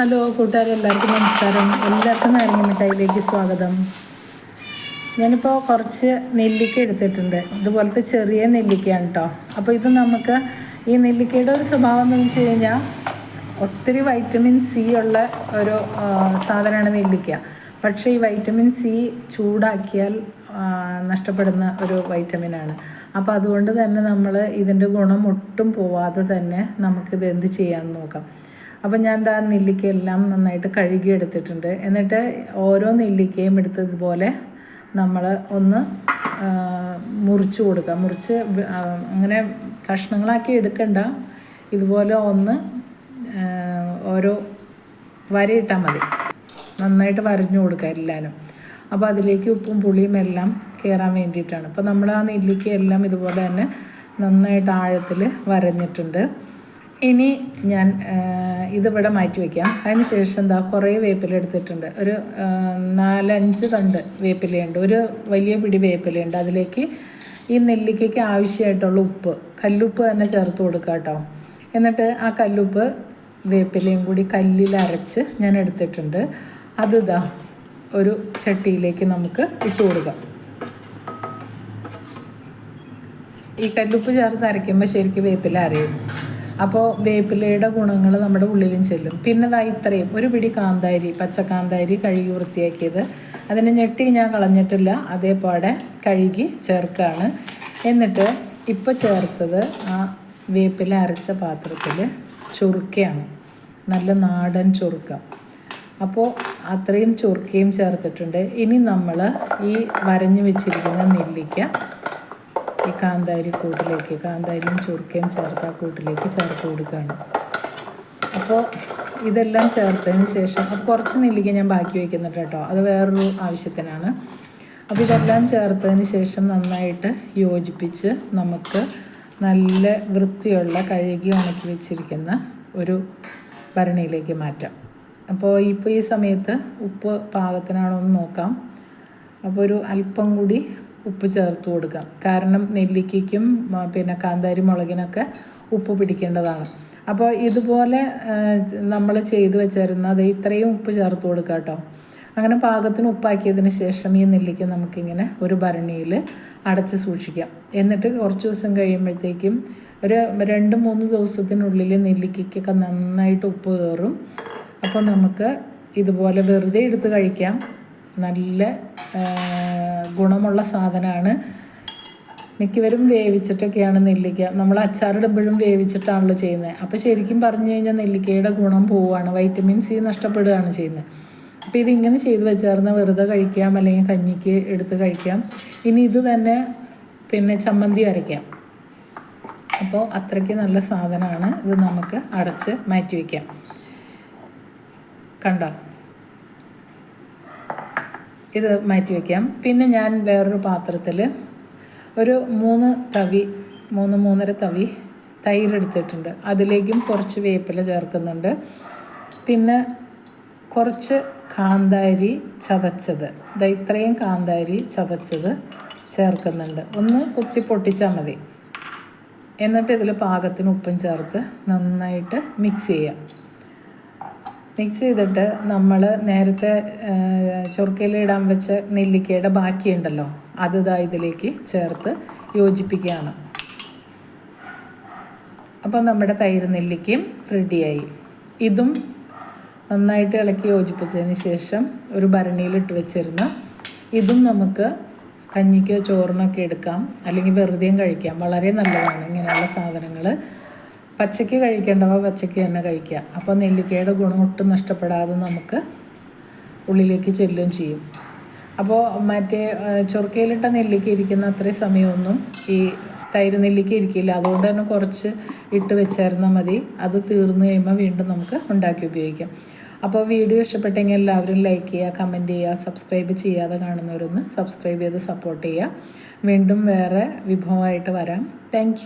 Hello കൂട്ടുകാരെ എല്ലാവർക്കും നമസ്കാരം. എല്ലാവർക്കും നാരങ്ങ മിഠായിലേക്ക് സ്വാഗതം. ഞാനിപ്പോൾ കുറച്ച് നെല്ലിക്ക എടുത്തിട്ടുണ്ട്. ഇതുപോലത്തെ ചെറിയ നെല്ലിക്കയാണ് കേട്ടോ അപ്പോൾ ഇത് നമുക്ക് ഈ നെല്ലിക്കയുടെ ഒരു സ്വഭാവം എന്ന് വെച്ച് കഴിഞ്ഞാൽ ഒത്തിരി വൈറ്റമിൻ സി ഉള്ള ഒരു സാധനമാണ് നെല്ലിക്ക. പക്ഷേ ഈ വൈറ്റമിൻ സി ചൂടാക്കിയാൽ നഷ്ടപ്പെടുന്ന ഒരു വൈറ്റമിനാണ് അപ്പോൾ അതുകൊണ്ട് തന്നെ നമ്മൾ ഇതിന്റെ ഗുണം ഒട്ടും പോവാതെ തന്നെ നമുക്കിത് എന്ത് ചെയ്യാമെന്ന് നോക്കാം. അപ്പം ഞാൻ ദാ നെല്ലിക്കയെല്ലാം നന്നായിട്ട് കഴുകി എടുത്തിട്ടുണ്ട്. എന്നിട്ട് ഓരോ നെല്ലിക്കയും എടുത്തതുപോലെ നമ്മൾ ഒന്ന് മുറിച്ച് കൊടുക്കുക മുറിച്ച് അങ്ങനെ കഷ്ണങ്ങളാക്കി എടുക്കണ്ട. ഇതുപോലെ ഒന്ന് ആ, ഓരോ വരയിട്ടാൽ മതി. നന്നായിട്ട് വരഞ്ഞു കൊടുക്കുക എല്ലാവരും. അപ്പോൾ അതിലേക്ക് ഉപ്പും പുളിയും എല്ലാം കയറാൻ വേണ്ടിയിട്ടാണ്. അപ്പോൾ നമ്മൾ ആ നെല്ലിക്കയെല്ലാം ഇതുപോലെ തന്നെ നന്നായിട്ട് ആഴത്തിൽ വരഞ്ഞിട്ടുണ്ട്. ഇനി ഞാൻ ഇതിവിടെ മാറ്റി വയ്ക്കാം അതിന് ശേഷം എന്താ കുറേ വേപ്പില എടുത്തിട്ടുണ്ട്. ഒരു നാലഞ്ച് തണ്ട് വേപ്പിലയുണ്ട്. ഒരു വലിയ പിടി വേപ്പിലയുണ്ട്. അതിലേക്ക് ഈ നെല്ലിക്കയ്ക്ക് ആവശ്യമായിട്ടുള്ള ഉപ്പ് കല്ലുപ്പ് തന്നെ ചേർത്ത് കൊടുക്കുക കേട്ടോ. എന്നിട്ട് ആ കല്ലുപ്പ് വേപ്പിലയും കൂടി കല്ലിൽ അരച്ച് ഞാൻ എടുത്തിട്ടുണ്ട്. അത് ഇതാ ഒരു ചട്ടിയിലേക്ക് നമുക്ക് ഇട്ട് കൊടുക്കാം. ഈ കല്ലുപ്പ് ചേർത്ത് അരയ്ക്കുമ്പോൾ ശരിക്കും വേപ്പില അറിയും അപ്പോൾ വേപ്പിലയുടെ ഗുണങ്ങൾ നമ്മുടെ ഉള്ളിലും ചെല്ലും. പിന്നെ ദാ ഇത്രയും. ഒരു പിടി കാന്താരി പച്ചക്കാന്താരി കഴുകി വൃത്തിയാക്കിയത്. അതിന് ഞെട്ടി ഞാൻ കളഞ്ഞിട്ടില്ല. അതേപോലെ കഴുകി ചേർക്കുകയാണ് എന്നിട്ട് ഇപ്പോൾ ചേർത്തത് ആ വേപ്പില അരച്ച പാത്രത്തിൽ ചുറുക്കയാണ്. നല്ല നാടൻ ചുറുക്കം. അപ്പോൾ അത്രയും ചുറുക്കയും ചേർത്തിട്ടുണ്ട്. ഇനി നമ്മൾ ഈ വരഞ്ഞു വെച്ചിരിക്കുന്ന നെല്ലിക്ക കാന്താരി കൂട്ടിലേക്ക് കാന്താരിയും ചുരുക്കയും ചേർത്ത് ആ കൂട്ടിലേക്ക് ചേർത്ത് കൊടുക്കുകയാണ്. അപ്പോൾ ഇതെല്ലാം ചേർത്തതിന് ശേഷം കുറച്ച് നെല്ലിക്ക ഞാൻ ബാക്കി വയ്ക്കുന്നുണ്ട് കേട്ടോ. അത് വേറൊരു ആവശ്യത്തിനാണ്. അപ്പോൾ ഇതെല്ലാം ചേർത്തതിന് ശേഷം നന്നായിട്ട് യോജിപ്പിച്ച് നമുക്ക് നല്ല വൃത്തിയുള്ള കഴുകി ഉണക്കി വെച്ചിരിക്കുന്ന ഒരു ഭരണിയിലേക്ക് മാറ്റാം. അപ്പോൾ ഇപ്പോൾ ഈ സമയത്ത് ഉപ്പ് പാകത്തിനാണോ എന്ന് നോക്കാം. അപ്പോൾ ഒരു അല്പം കൂടി ഉപ്പ് ചേർത്ത് കൊടുക്കാം. കാരണം നെല്ലിക്കയ്ക്കും പിന്നെ കാന്താരി മുളകിനൊക്കെ ഉപ്പ് പിടിക്കേണ്ടതാണ്. അപ്പോൾ ഇതുപോലെ നമ്മൾ ചെയ്തു വെച്ചിരുന്നത് ഇത്രയും ഉപ്പ് ചേർത്ത് കൊടുക്കുക കേട്ടോ. അങ്ങനെ പാകത്തിന് ഉപ്പാക്കിയതിന് ശേഷം ഈ നെല്ലിക്ക നമുക്കിങ്ങനെ ഒരു ഭരണിയിൽ അടച്ച് സൂക്ഷിക്കാം. എന്നിട്ട് കുറച്ച് ദിവസം കഴിയുമ്പോഴത്തേക്കും ഒരു രണ്ട് മൂന്ന് ദിവസത്തിനുള്ളിൽ നെല്ലിക്കയ്ക്കൊക്കെ നന്നായിട്ട് ഉപ്പ് കയറും. അപ്പോൾ നമുക്ക് ഇതുപോലെ വെറുതെ എടുത്ത് കഴിക്കാം. നല്ല ഗുണമുള്ള സാധനമാണ്. മിക്കവരും വേവിച്ചിട്ടൊക്കെയാണ് നെല്ലിക്ക. നമ്മൾ അച്ചാറിടുമ്പോഴും വേവിച്ചിട്ടാണല്ലോ ചെയ്യുന്നത്. അപ്പോൾ ശരിക്കും പറഞ്ഞു കഴിഞ്ഞാൽ നെല്ലിക്കയുടെ ഗുണം പോവുകയാണ് വൈറ്റമിൻ സി നഷ്ടപ്പെടുകയാണ് ചെയ്യുന്നത്. അപ്പോൾ ഇതിങ്ങനെ ചെയ്ത് വെച്ചാർന്ന് വെറുതെ കഴിക്കാം അല്ലെങ്കിൽ കഞ്ഞിക്ക് എടുത്ത് കഴിക്കാം. ഇനി ഇത് തന്നെ പിന്നെ ചമ്മന്തി അരയ്ക്കാം. അപ്പോൾ അത്രയ്ക്ക് നല്ല സാധനമാണ്. ഇത് നമുക്ക് അടച്ച് മാറ്റി വയ്ക്കാം. കണ്ടോ? ഇത് മാറ്റി വയ്ക്കാം പിന്നെ ഞാൻ വേറൊരു പാത്രത്തിൽ ഒരു മൂന്ന് തവി മൂന്ന് മൂന്നര തവി തൈരെടുത്തിട്ടുണ്ട് അതിലേക്കും കുറച്ച് വേപ്പില ചേർക്കുന്നുണ്ട്. പിന്നെ കുറച്ച് കാന്താരി ചതച്ചത്. ദാ ഇത്രയും കാന്താരി ചതച്ചത് ചേർക്കുന്നുണ്ട്. ഒന്ന് കുത്തി പൊട്ടിച്ചാൽ മതി. എന്നിട്ട് ഇതിൽ പാകത്തിന് ഉപ്പും ചേർത്ത് നന്നായിട്ട് മിക്സ് ചെയ്യാം. മിക്സ് ചെയ്തിട്ട് നമ്മൾ നേരത്തെ ചൊറുക്കയിലിടാൻ വെച്ച നെല്ലിക്കയുടെ ബാക്കിയുണ്ടല്ലോ അത് ഇതാ ഇതിലേക്ക് ചേർത്ത് യോജിപ്പിക്കുകയാണ്. അപ്പോൾ നമ്മുടെ തൈര് നെല്ലിക്കയും റെഡിയായി ഇതും നന്നായിട്ട് ഇളക്കി യോജിപ്പിച്ചതിന് ശേഷം ഒരു ഭരണിയിലിട്ട് വെച്ചിരുന്ന ഇതും നമുക്ക് കഞ്ഞിക്കോ ചോറിനൊക്കെ എടുക്കാം അല്ലെങ്കിൽ വെറുതെയും കഴിക്കാം. വളരെ നല്ലതാണ് ഇങ്ങനെയുള്ള സാധനങ്ങൾ പച്ചയ്ക്ക് കഴിക്കേണ്ടവ പച്ചയ്ക്ക് തന്നെ കഴിക്കുക. അപ്പോൾ നെല്ലിക്കയുടെ ഗുണം ഒട്ടും നഷ്ടപ്പെടാതെ നമുക്ക് ഉള്ളിലേക്ക് ചെല്ലുകയും ചെയ്യും. അപ്പോൾ മറ്റേ ചൊറുക്കയിലിട്ട നെല്ലിക്ക ഇരിക്കുന്ന അത്രയും സമയമൊന്നും ഈ തൈര് നെല്ലിക്ക ഇരിക്കില്ല. അതുകൊണ്ട് തന്നെ കുറച്ച് ഇട്ട് വെച്ചായിരുന്നാൽ മതി. അത് തീർന്നു കഴിയുമ്പോൾ വീണ്ടും നമുക്ക് ഉണ്ടാക്കി ഉപയോഗിക്കാം. അപ്പോൾ വീഡിയോ ഇഷ്ടപ്പെട്ടെങ്കിൽ എല്ലാവരും ലൈക്ക് ചെയ്യുക കമന്റ് ചെയ്യുക സബ്സ്ക്രൈബ് ചെയ്യാതെ കാണുന്നവരൊന്ന് സബ്സ്ക്രൈബ് ചെയ്ത് സപ്പോർട്ട് ചെയ്യുക. വീണ്ടും വേറെ വിഭവമായിട്ട് വരാം. താങ്ക്